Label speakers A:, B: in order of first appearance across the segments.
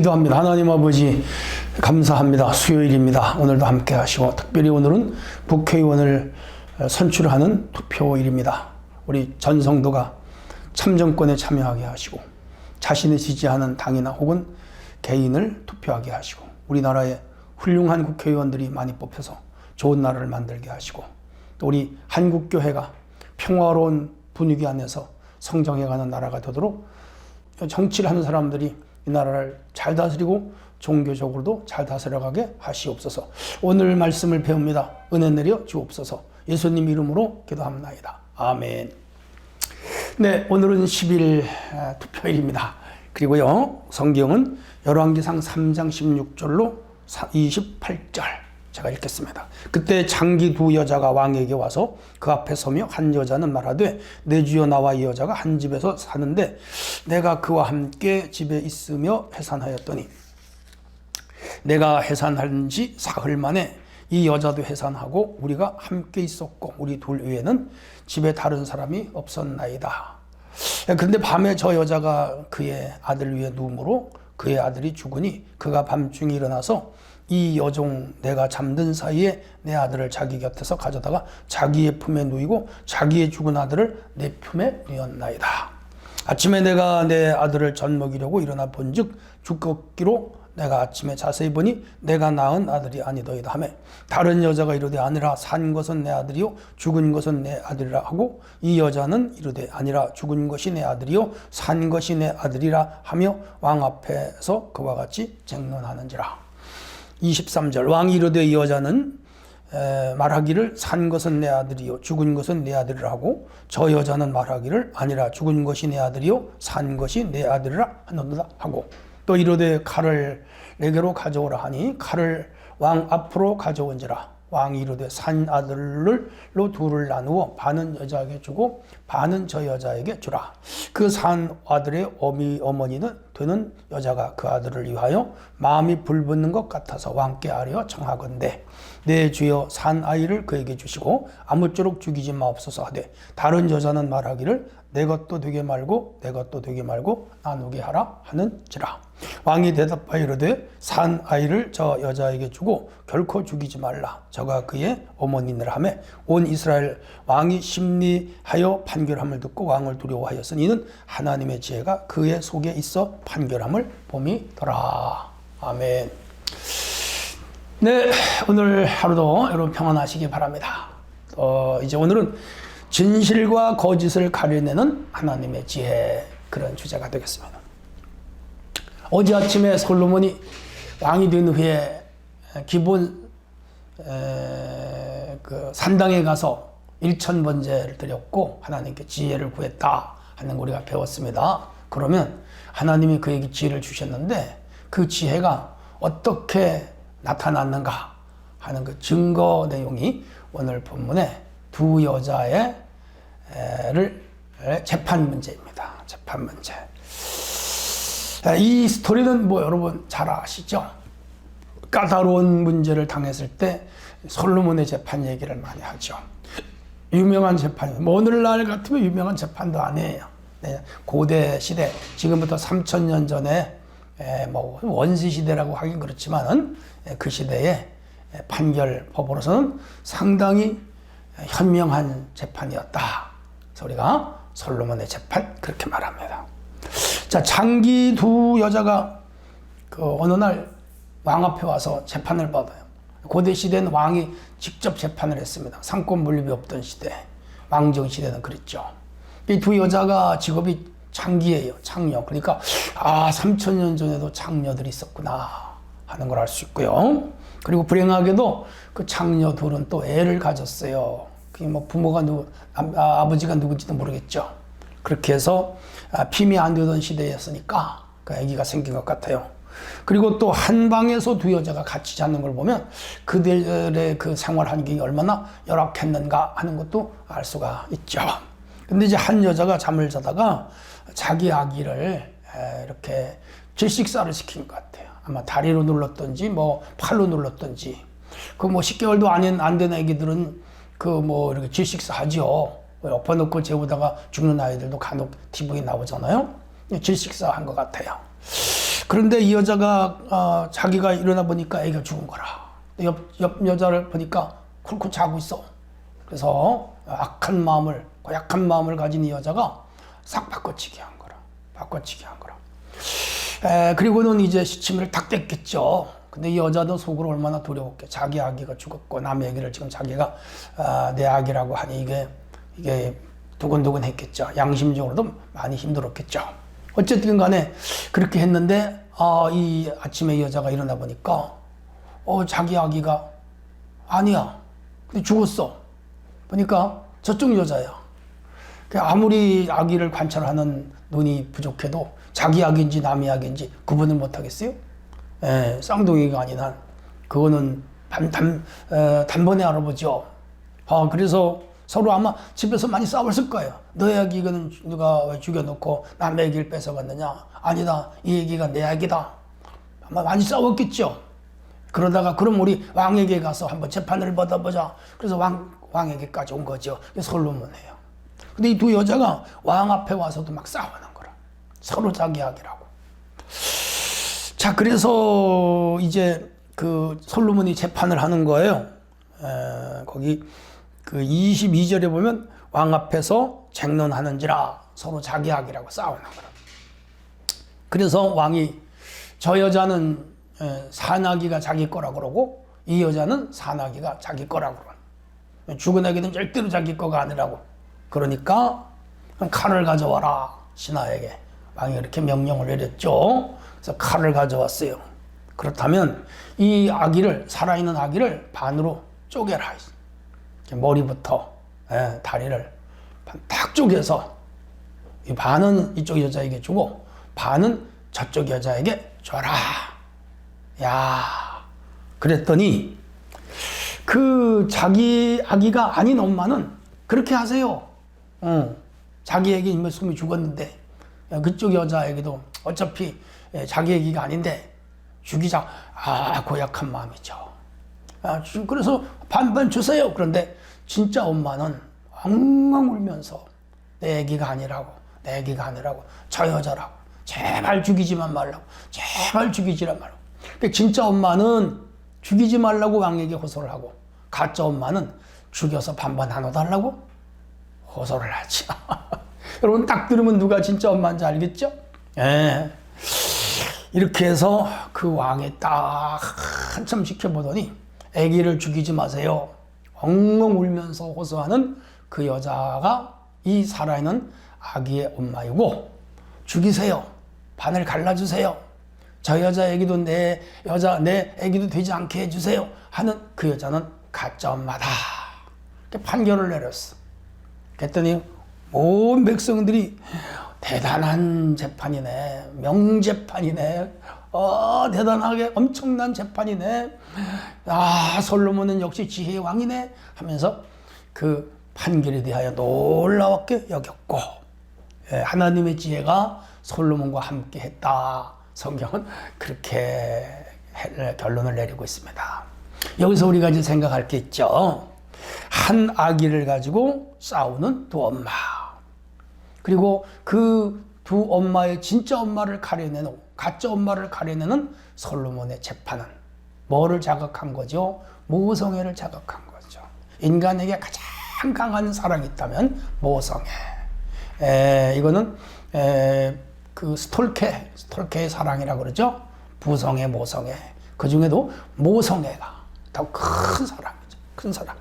A: 기도합니다. 하나님 아버지 감사합니다. 수요일입니다. 오늘도 함께 하시고 특별히 오늘은 국회의원을 선출하는 투표일입니다. 우리 전 성도가 참정권에 참여하게 하시고 자신이 지지하는 당이나 혹은 개인을 투표하게 하시고 우리나라에 훌륭한 국회의원들이 많이 뽑혀서 좋은 나라를 만들게 하시고 또 우리 한국교회가 평화로운 분위기 안에서 성장해가는 나라가 되도록 정치를 하는 사람들이 이 나라를 잘 다스리고 종교적으로도 잘 다스려가게 하시옵소서. 오늘 말씀을 배웁니다. 은혜 내려 주옵소서. 예수님 이름으로 기도합나이다. 아멘. 네, 오늘은 10일 투표일입니다. 그리고요, 성경은 열왕기상 3장 16절로 28절 제가 읽겠습니다. 그때 장기 두 여자가 왕에게 와서 그 앞에 서며 한 여자는 말하되 내 주여 나와 이 여자가 한 집에서 사는데 내가 그와 함께 집에 있으며 해산하였더니 내가 해산한 지 사흘 만에 이 여자도 해산하고 우리가 함께 있었고 우리 둘 외에는 집에 다른 사람이 없었나이다. 그런데 밤에 저 여자가 그의 아들 위에 누움으로 그의 아들이 죽으니 그가 밤중에 일어나서 이 여종 내가 잠든 사이에 내 아들을 자기 곁에서 가져다가 자기의 품에 누이고 자기의 죽은 아들을 내 품에 누였나이다. 아침에 내가 내 아들을 젖 먹이려고 일어나 본즉 죽었기로 내가 아침에 자세히 보니 내가 낳은 아들이 아니더이다 하매 다른 여자가 이르되 아니라 산 것은 내 아들이요 죽은 것은 내 아들이라 하고 이 여자는 이르되 아니라 죽은 것이 내 아들이요 산 것이 내 아들이라 하며 왕 앞에서 그와 같이 쟁론하는지라 23절. 왕이 이르되 이 여자는 말하기를 산 것은 내 아들이요 죽은 것은 내 아들이라 하고 저 여자는 말하기를 아니라 죽은 것이 내 아들이요 산 것이 내 아들이라 하는도다 하고 또 이르되 칼을 내게로 가져오라 하니 칼을 왕 앞으로 가져온지라 왕이 이르되 산 아들로 둘을 나누어 반은 여자에게 주고 반은 저 여자에게 주라. 그 산 아들의 어미 어머니는 되는 여자가 그 아들을 위하여 마음이 불붙는 것 같아서 왕께 아뢰어 청하건대 내 주여 산 아이를 그에게 주시고 아무쪼록 죽이지 마옵소서 하되 다른 여자는 말하기를 내 것도 되게 말고 내 것도 되게 말고 나누게 하라 하는지라. 왕이 대답하여 이르되 산 아이를 저 여자에게 주고 결코 죽이지 말라. 저가 그의 어머니니라 하며 온 이스라엘 왕이 심리하여 판결함을 듣고 왕을 두려워하였으니 이는 하나님의 지혜가 그의 속에 있어 판결함을 봄이더라. 아멘. 네, 오늘 하루도 여러분 평안하시기 바랍니다. 어, 이제 오늘은 진실과 거짓을 가려내는 하나님의 지혜 그런 주제가 되겠습니다. 어제 아침에 솔로몬이 왕이 된 후에 기본 그 산당에 가서 일천 번제를 드렸고 하나님께 지혜를 구했다 하는 거 우리가 배웠습니다. 그러면 하나님이 그에게 지혜를 주셨는데 그 지혜가 어떻게 나타났는가 하는 그 증거 내용이 오늘 본문에 두 여자의 를 재판 문제입니다. 재판 문제. 이 스토리는 뭐 여러분 잘 아시죠? 까다로운 문제를 당했을 때 솔로몬의 재판 얘기를 많이 하죠. 유명한 재판, 뭐 오늘날 같으면 유명한 재판도 아니에요. 네, 고대 시대, 지금부터 3천년 전에 뭐 원시 시대라고 하긴 그렇지만은 그 시대의 판결 법으로서는 상당히 현명한 재판이었다. 그래서 우리가 솔로몬의 재판 그렇게 말합니다. 자, 장기 두 여자가 그 어느 날 왕 앞에 와서 재판을 받아요. 고대 시대는 왕이 직접 재판을 했습니다. 상권 분립이 없던 시대, 왕정 시대는 그랬죠. 이 두 여자가 직업이 장기예요, 창녀. 그러니까 아, 3천 년 전에도 창녀들이 있었구나 하는 걸 알 수 있고요. 그리고 불행하게도 그 창녀 둘은 또 애를 가졌어요. 그게 뭐 부모가 누구, 아, 버지가 누군지도 모르겠죠. 그렇게 해서 아, 피임이 안 되던 시대였으니까 그 아기가 생긴 것 같아요. 그리고 또 한 방에서 두 여자가 같이 자는 걸 보면 그들의 그 생활 환경이 얼마나 열악했는가 하는 것도 알 수가 있죠. 근데 이제 한 여자가 잠을 자다가 자기 아기를 이렇게 질식사를 시킨 것 같아요. 아마 다리로 눌렀던지 뭐 팔로 눌렀던지 그 뭐 10개월도 안, 안된 아기들은 그 뭐 이렇게 질식사 하죠. 엎어놓고 재우다가 죽는 아이들도 간혹 TV에 나오잖아요. 질식사 한 것 같아요. 그런데 이 여자가 어, 자기가 일어나 보니까 애가 죽은 거라. 옆, 옆 여자를 보니까 쿨쿨 자고 있어. 그래서 악한 마음을, 고약한 마음을 가진 이 여자가 싹 바꿔치기 한 거라. 바꿔치기 한 거라. 에, 그리고는 이제 시침을 탁 뗐겠죠. 근데 이 여자도 속으로 얼마나 두려웠게. 자기 아기가 죽었고 남의 아기를 지금 자기가 아, 내 아기라고 하니 이게 이게 두근두근 했겠죠. 양심적으로도 많이 힘들었겠죠. 어쨌든 간에 그렇게 했는데 아, 이 아침에 이 여자가 일어나 보니까 어, 자기 아기가 아니야. 근데 죽었어. 보니까 저쪽 여자야. 그 아무리 아기를 관찰하는 눈이 부족해도 자기 아기인지 남의 아기인지 구분을 못 하겠어요? 예, 쌍둥이가 아닌 한 그거는 단, 단, 에, 단번에 알아보죠. 아, 그래서 서로 아마 집에서 많이 싸웠을 거예요. 너의 아기는 누가 왜 죽여놓고 남의 아기를 뺏어갔느냐? 아니다. 이 아기가 내 아기다. 아마 많이 싸웠겠죠. 그러다가 그럼 우리 왕에게 가서 한번 재판을 받아보자. 그래서 왕, 왕에게까지 온 거죠. 솔로몬이에요. 근데 이 두 여자가 왕 앞에 와서도 막 싸우는 거라. 서로 자기 아기라고. 자, 그래서 이제 그 솔로몬이 재판을 하는 거예요. 에, 거기 그 22절에 보면 왕 앞에서 쟁론하는지라 서로 자기 아기라고 싸우는 거라. 그래서 왕이 저 여자는 에, 사나기가 자기 거라 그러고 이 여자는 사나기가 자기 거라 그러. 죽은 아기는 절대로 자기 거가 아니라고. 그러니까 칼을 가져와라 신하에게 왕이 이렇게 명령을 내렸죠. 그래서 칼을 가져왔어요. 그렇다면 이 아기를 살아있는 아기를 반으로 쪼개라. 머리부터 예, 다리를 딱 쪼개서 이 반은 이쪽 여자에게 주고 반은 저쪽 여자에게 줘라. 야, 그랬더니 그 자기 아기가 아닌 엄마는 그렇게 하세요. 어, 자기에게 숨이 죽었는데 그쪽 여자에게도 어차피 예, 자기 얘기가 아닌데 죽이자 아 고약한 마음이죠. 아, 그래서 반반 주세요. 그런데 진짜 엄마는 엉엉 울면서 내 얘기가 아니라고 내 얘기가 아니라고 저 여자라고 제발 죽이지만 말라고 제발 죽이지란 말라고. 근데 진짜 엄마는 죽이지 말라고 왕에게 호소를 하고 가짜 엄마는 죽여서 반반 나눠달라고 호소를 하죠. 여러분 딱 들으면 누가 진짜 엄마인지 알겠죠? 예. 이렇게 해서 그 왕이 딱 한참 지켜보더니 아기를 죽이지 마세요. 엉엉 울면서 호소하는 그 여자가 이 살아있는 아기의 엄마이고 죽이세요. 반을 갈라주세요. 저 여자 애기도 내 여자 내 애기도 되지 않게 해주세요. 하는 그 여자는 가짜 엄마다. 판결을 내렸어. 그랬더니 온 백성들이 대단한 재판이네. 명재판이네. 어, 대단하게 엄청난 재판이네. 아, 솔로몬은 역시 지혜의 왕이네. 하면서 그 판결에 대하여 놀라웠게 여겼고, 예, 하나님의 지혜가 솔로몬과 함께 했다. 성경은 그렇게 결론을 내리고 있습니다. 여기서 우리가 이제 생각할 게 있죠. 한 아기를 가지고 싸우는 두 엄마. 그리고 그 두 엄마의 진짜 엄마를 가려내는 가짜 엄마를 가려내는 솔로몬의 재판은 뭐를 자극한 거죠? 모성애를 자극한 거죠. 인간에게 가장 강한 사랑이 있다면 모성애. 에, 이거는 에, 그 스톨케, 스톨케의 사랑이라 그러죠. 부성애, 모성애. 그 중에도 모성애가 더 큰 사랑이죠. 큰 사랑.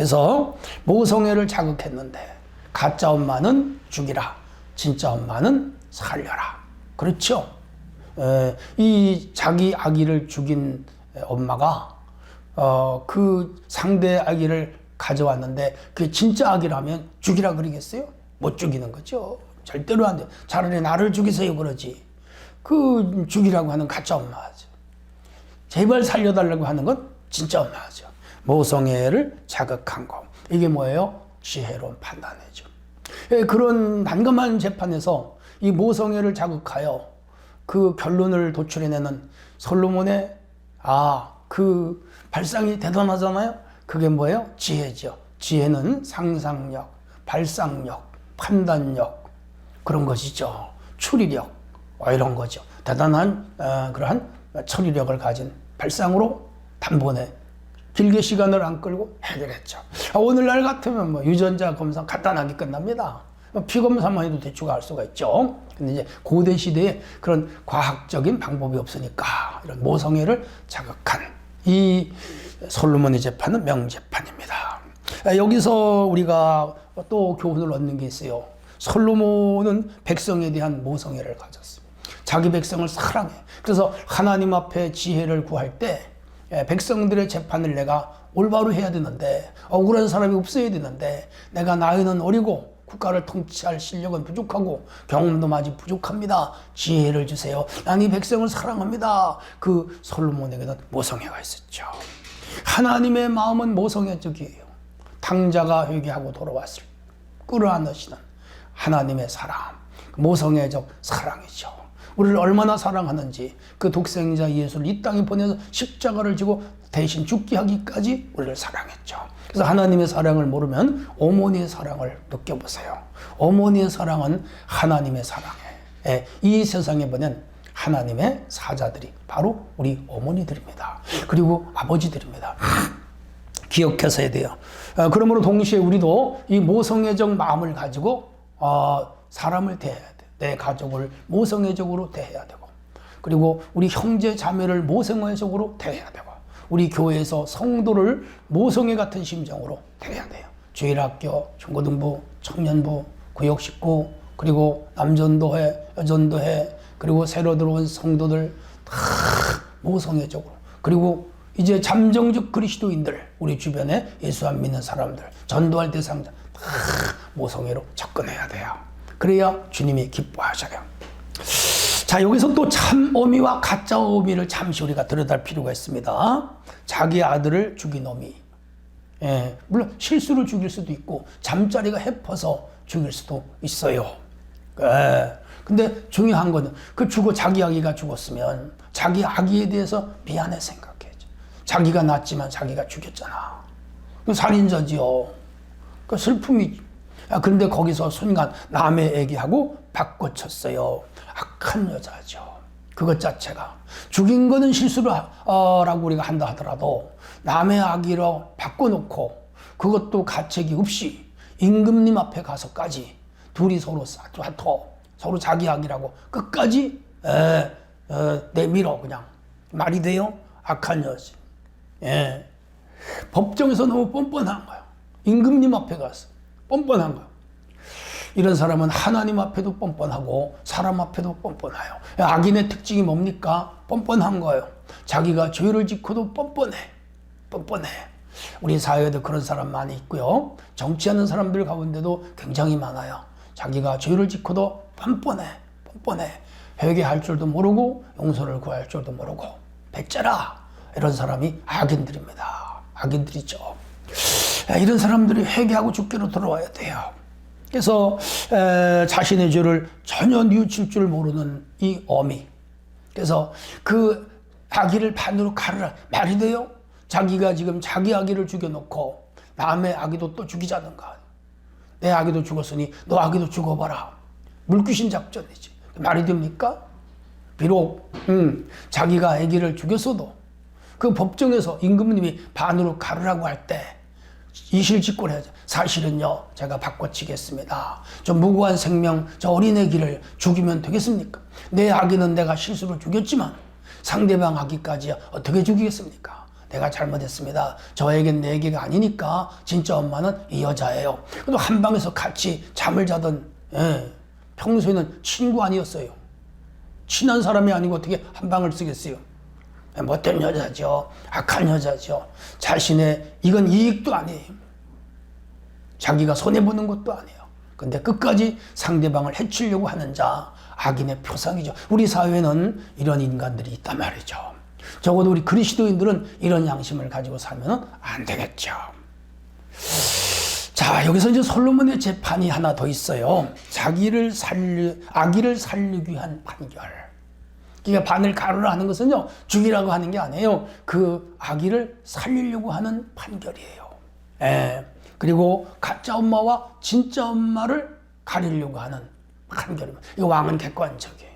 A: 그래서 모성애를 자극했는데 가짜 엄마는 죽이라. 진짜 엄마는 살려라. 그렇죠? 에, 이 자기 아기를 죽인 엄마가 어, 그 상대 아기를 가져왔는데 그 진짜 아기라면 죽이라 그러겠어요? 못 죽이는 거죠. 절대로 안 돼. 차라리 나를 죽이세요 그러지. 그 죽이라고 하는 가짜 엄마죠. 제발 살려달라고 하는 건 진짜 엄마죠. 모성애를 자극한 거. 이게 뭐예요? 지혜로운 판단이죠. 예, 그런 난감한 재판에서 이 모성애를 자극하여 그 결론을 도출해내는 솔로몬의 아, 그 발상이 대단하잖아요. 그게 뭐예요? 지혜죠. 지혜는 상상력, 발상력, 판단력 그런 것이죠. 추리력 뭐 이런 거죠. 대단한 어, 그러한 처리력을 가진 발상으로 단번에 길게 시간을 안 끌고 해결했죠. 아, 오늘날 같으면 뭐 유전자 검사 간단하게 끝납니다. 뭐피 검사만 해도 대충 알 수가 있죠. 근데 이제 고대 시대에 그런 과학적인 방법이 없으니까 이런 모성애를 자극한 이 솔로몬의 재판은 명재판입니다. 아, 여기서 우리가 또 교훈을 얻는 게 있어요. 솔로몬은 백성에 대한 모성애를 가졌습니다. 자기 백성을 사랑해. 그래서 하나님 앞에 지혜를 구할 때 예, 백성들의 재판을 내가 올바로 해야 되는데 억울한 사람이 없어야 되는데 내가 나이는 어리고 국가를 통치할 실력은 부족하고 경험도 아직 부족합니다. 지혜를 주세요. 난 이 백성을 사랑합니다. 그 솔로몬에게는 모성애가 있었죠. 하나님의 마음은 모성애적이에요. 당자가 회개하고 돌아왔을 끌어안으시는 하나님의 사랑, 모성애적 사랑이죠. 우리를 얼마나 사랑하는지 그 독생자 예수를 이 땅에 보내서 십자가를 지고 대신 죽게 하기까지 우리를 사랑했죠. 그래서 하나님의 사랑을 모르면 어머니의 사랑을 느껴보세요. 어머니의 사랑은 하나님의 사랑에 예, 이 세상에 보낸 하나님의 사자들이 바로 우리 어머니들입니다. 그리고 아버지들입니다. 기억해서 해야 돼요. 어, 그러므로 동시에 우리도 이 모성애적 마음을 가지고 어, 사람을 대해야 돼. 내 가족을 모성애적으로 대해야 되고, 그리고 우리 형제 자매를 모성애적으로 대해야 되고, 우리 교회에서 성도를 모성애 같은 심정으로 대해야 돼요. 주일학교, 중고등부, 청년부, 구역식구, 그리고 남전도회, 여전도회, 그리고 새로 들어온 성도들 다 모성애적으로. 그리고 이제 잠정적 그리스도인들, 우리 주변에 예수 안 믿는 사람들, 전도할 대상자 다 모성애로 접근해야 돼요. 그래야 주님이 기뻐하셔요. 자, 여기서 또 참 어미와 가짜 어미를 잠시 우리가 들여다볼 필요가 있습니다. 자기 아들을 죽인 어미. 예, 물론 실수로 죽일 수도 있고, 잠자리가 해퍼서 죽일 수도 있어요. 예. 근데 중요한 거는 그 죽어 자기 아기가 죽었으면 자기 아기에 대해서 미안해 생각해야죠. 자기가 낳았지만 자기가 죽였잖아. 그 살인자지요. 그 슬픔이. 아, 근데 거기서 순간 남의 애기하고 바꿔쳤어요. 악한 여자죠. 그것 자체가. 죽인 거는 실수라고 우리가 한다 하더라도 남의 아기로 바꿔놓고 그것도 가책이 없이 임금님 앞에 가서까지 둘이 서로 싸투 서로 자기 아기라고 끝까지 에, 에, 내밀어 그냥 말이 돼요? 악한 여자. 예. 법정에서 너무 뻔뻔한 거야. 임금님 앞에 가서 뻔뻔한 거야. 이런 사람은 하나님 앞에도 뻔뻔하고 사람 앞에도 뻔뻔해요. 악인의 특징이 뭡니까? 뻔뻔한 거예요. 자기가 죄를 짓고도 뻔뻔해. 뻔뻔해. 우리 사회에도 그런 사람 많이 있고요. 정치하는 사람들 가운데도 굉장히 많아요. 자기가 죄를 짓고도 뻔뻔해. 뻔뻔해. 회개할 줄도 모르고 용서를 구할 줄도 모르고 배째라 이런 사람이 악인들입니다. 악인들이죠. 이런 사람들이 회개하고 죽기로 돌아와야 돼요. 그래서 에, 자신의 죄를 전혀 뉘우칠 줄 모르는 이 어미. 그래서 그 아기를 반으로 가르라. 말이 돼요? 자기가 지금 자기 아기를 죽여놓고 남의 아기도 또 죽이자는가. 내 아기도 죽었으니 너 아기도 죽어봐라. 물귀신 작전이지. 말이 됩니까? 비록 음, 자기가 아기를 죽였어도 그 법정에서 임금님이 반으로 가르라고 할때 이실직고해야죠. 사실은요, 제가 바꿔치겠습니다. 저 무고한 생명, 저 어린애 기를 죽이면 되겠습니까? 내 아기는 내가 실수로 죽였지만 상대방 아기까지 어떻게 죽이겠습니까? 내가 잘못했습니다. 저에겐 내 아기가 아니니까 진짜 엄마는 이 여자예요. 그래도 한 방에서 같이 잠을 자던 예, 평소에는 친구 아니었어요. 친한 사람이 아니고 어떻게 한 방을 쓰겠어요? 못된 여자죠. 악한 여자죠. 자신의 이건 이익도 아니에요. 자기가 손해보는 것도 아니에요. 근데 끝까지 상대방을 해치려고 하는 자, 악인의 표상이죠. 우리 사회는 이런 인간들이 있단 말이죠. 적어도 우리 그리스도인들은 이런 양심을 가지고 살면 안 되겠죠. 자, 여기서 이제 솔로몬의 재판이 하나 더 있어요. 자기를 살려, 아기를 살리기 위한 판결. 그러니까 바늘 가루를 하는 것은요, 죽이라고 하는 게 아니에요. 그 아기를 살리려고 하는 판결이에요. 예. 그리고 가짜 엄마와 진짜 엄마를 가리려고 하는 판결입니다. 이 왕은 객관적이에요.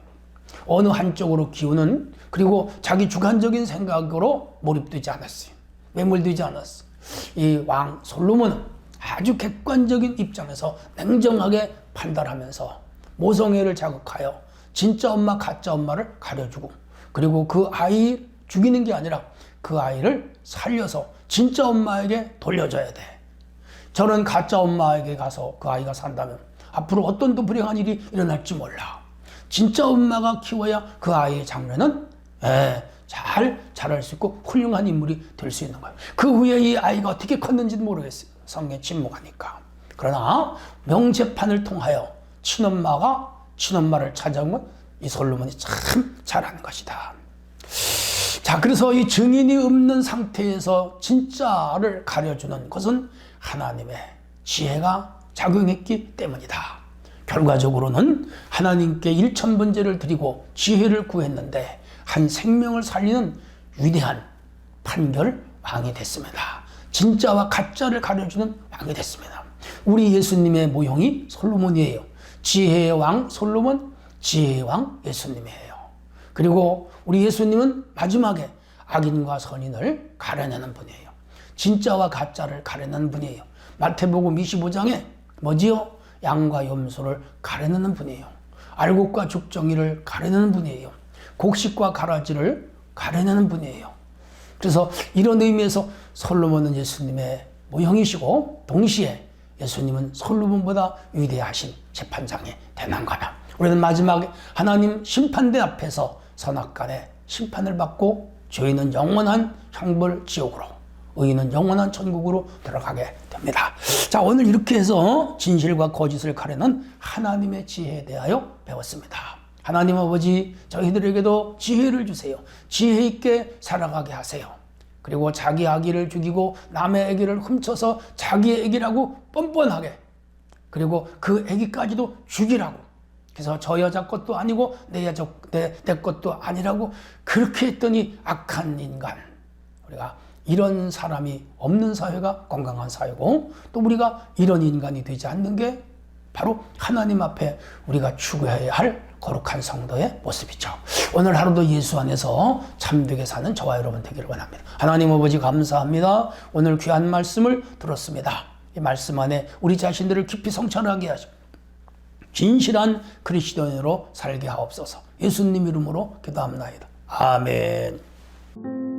A: 어느 한쪽으로 기우는 그리고 자기 주관적인 생각으로 몰입되지 않았어요. 매몰되지 않았어. 이왕 솔로몬은 아주 객관적인 입장에서 냉정하게 판단하면서 모성애를 자극하여 진짜 엄마 가짜 엄마를 가려주고 그리고 그 아이 죽이는 게 아니라 그 아이를 살려서 진짜 엄마에게 돌려줘야 돼. 저는 가짜 엄마에게 가서 그 아이가 산다면 앞으로 어떤 또 불행한 일이 일어날지 몰라. 진짜 엄마가 키워야 그 아이의 장래는 예, 잘 자랄 수 있고 훌륭한 인물이 될 수 있는 거예요. 그 후에 이 아이가 어떻게 컸는지는 모르겠어요. 성경 침묵하니까. 그러나 명재판을 통하여 친엄마가 친엄마를 찾아온 건이 솔로몬이 참 잘하는 것이다. 자, 그래서 이 증인이 없는 상태에서 진짜를 가려주는 것은 하나님의 지혜가 작용했기 때문이다. 결과적으로는 하나님께 일천번제를 드리고 지혜를 구했는데 한 생명을 살리는 위대한 판결 왕이 됐습니다. 진짜와 가짜를 가려주는 왕이 됐습니다. 우리 예수님의 모형이 솔로몬이에요. 지혜의 왕 솔로몬, 지혜의 왕 예수님이에요. 그리고 우리 예수님은 마지막에 악인과 선인을 가려내는 분이에요. 진짜와 가짜를 가려내는 분이에요. 마태복음 25장에 뭐지요? 양과 염소를 가려내는 분이에요. 알곡과 죽정이를 가려내는 분이에요. 곡식과 가라지를 가려내는 분이에요. 그래서 이런 의미에서 솔로몬은 예수님의 모형이시고 동시에 예수님은 솔로몬보다 위대하신 재판장이 되는 거야. 우리는 마지막에 하나님 심판대 앞에서 선악간의 심판을 받고 죄인은 영원한 형벌 지옥으로 의인은 영원한 천국으로 들어가게 됩니다. 자, 오늘 이렇게 해서 진실과 거짓을 가르는 하나님의 지혜에 대하여 배웠습니다. 하나님 아버지, 저희들에게도 지혜를 주세요. 지혜 있게 살아가게 하세요. 그리고 자기 아기를 죽이고 남의 아기를 훔쳐서 자기의 아기라고 뻔뻔하게 그리고 그 아기까지도 죽이라고. 그래서 저 여자 것도 아니고 내 여자 내, 내 것도 아니라고 그렇게 했더니 악한 인간. 우리가 이런 사람이 없는 사회가 건강한 사회고 또 우리가 이런 인간이 되지 않는 게 바로 하나님 앞에 우리가 추구해야 할 거룩한 성도의 모습이죠. 오늘 하루도 예수 안에서 참되게 사는 저와 여러분 되기를 원합니다. 하나님 아버지 감사합니다. 오늘 귀한 말씀을 들었습니다. 이 말씀 안에 우리 자신들을 깊이 성찰하게 하시고 진실한 그리스도인으로 살게 하옵소서. 예수님 이름으로 기도합니다. 아멘.